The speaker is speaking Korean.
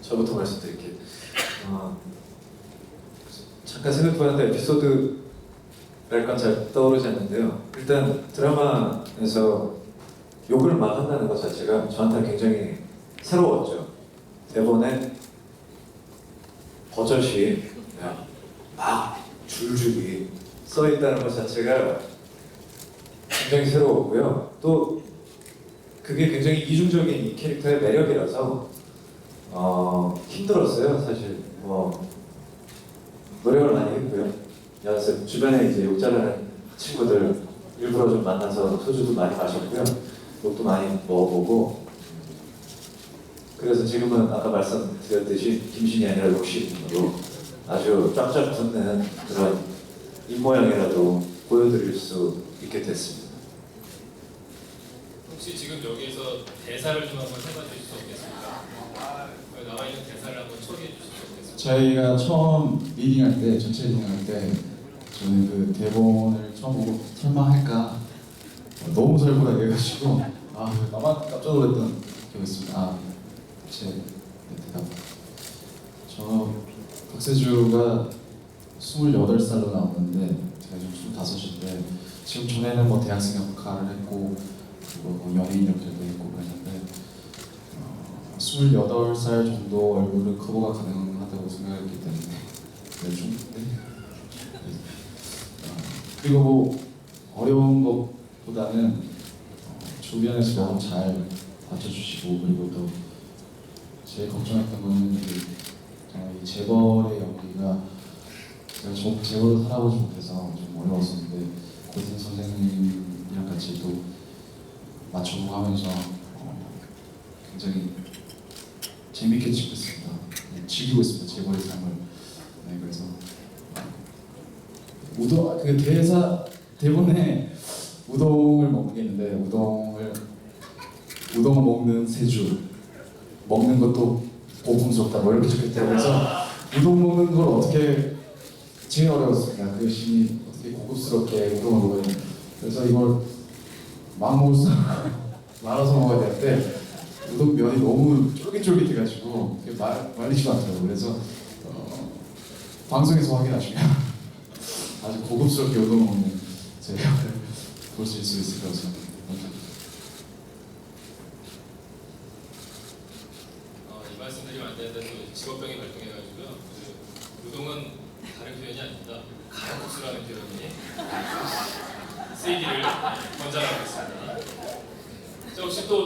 저부터 말씀드릴게요. 어, 잠깐 생각해봤는데 에피소드랄 건 잘 떠오르지 않는데요. 일단 드라마에서 욕을 막 한다는 것 자체가 저한테는 굉장히 새로웠죠. 대본에 버젓이 막 줄줄이 써 있다는 것 자체가 굉장히 새로웠고요. 또 그게 굉장히 이중적인 이 캐릭터의 매력이라서 어, 힘들었어요, 사실. 뭐 노력을 많이 했고요. 연습 주변에 이제 욕 잘하는 친구들 일부러 좀 만나서 소주도 많이 마셨고요. 욕도 많이 먹어보고 그래서 지금은 아까 말씀드렸듯이 김신이 아니라 욕심으로 아주 쫙쫙 붙는 그런 입모양이라도 보여드릴 수 있게 됐습니다. 혹시 지금 여기에서 대사를 좀 한번 해봐 주실 수 없겠습니까? 나와 있는 대사를 한번 처리해 주실 수 없겠습니까? 저희가 처음 리딩할 때 전체 리딩할 때 저는 그 대본을 처음 보고 설마 할까 너무 설보라 해가지고 아 나만 깜짝 놀랐던 기억이 있습니다. 아 제 대답 저 박세주가 28살로 나오는데 제가 지금 25인데 지금 전에는 뭐 대학생 역할을 했고 그리고 뭐 연예인 역할도 했고 그랬는데 어, 28살 정도 얼굴은 커버가 가능하다고 생각했기 때문에 네, 좀 네. 어, 그리고 뭐 어려운 것보다는 어, 주변에서 너무 잘 받쳐주시고 그리고 또 제일 걱정했던 거는 이 재벌의 연기가 제가 저 재벌 할아버지 못해서 좀 어려웠었는데 고진 선생님이랑 같이 또 맞춰보고 하면서 어, 굉장히 재밌게 찍고 있습니다. 네, 즐기고 있습니다. 재벌의 삶을. 네, 그래서 어, 우동 그 대사 대본에 우동을 먹는 게 있는데 우동을 우동을 먹는 세주 먹는 것도 고풍스럽다 뭐 이렇게 적혀있대요. 그래서 우동 먹는 걸 어떻게 제일 어려웠습니다. 그 열심히 어떻게 고급스럽게 우동을 먹어야 돼. 그래서 이걸 수 말아서 먹어야 되는데 우동 면이 너무 쫄깃쫄깃해가지고 말, 말리지가 않더라고요. 그래서 어, 방송에서 확인하시면 아주 고급스럽게 우동 먹는 제 역할을 볼수 있을 거라고 생각합니다. 어, 직업병이 발동해가지고요. 그 우동은 다른 표현이 아닙니다. 가락국수라는 표현이 쓰이기를 권장하고 있습니다. 자 혹시 또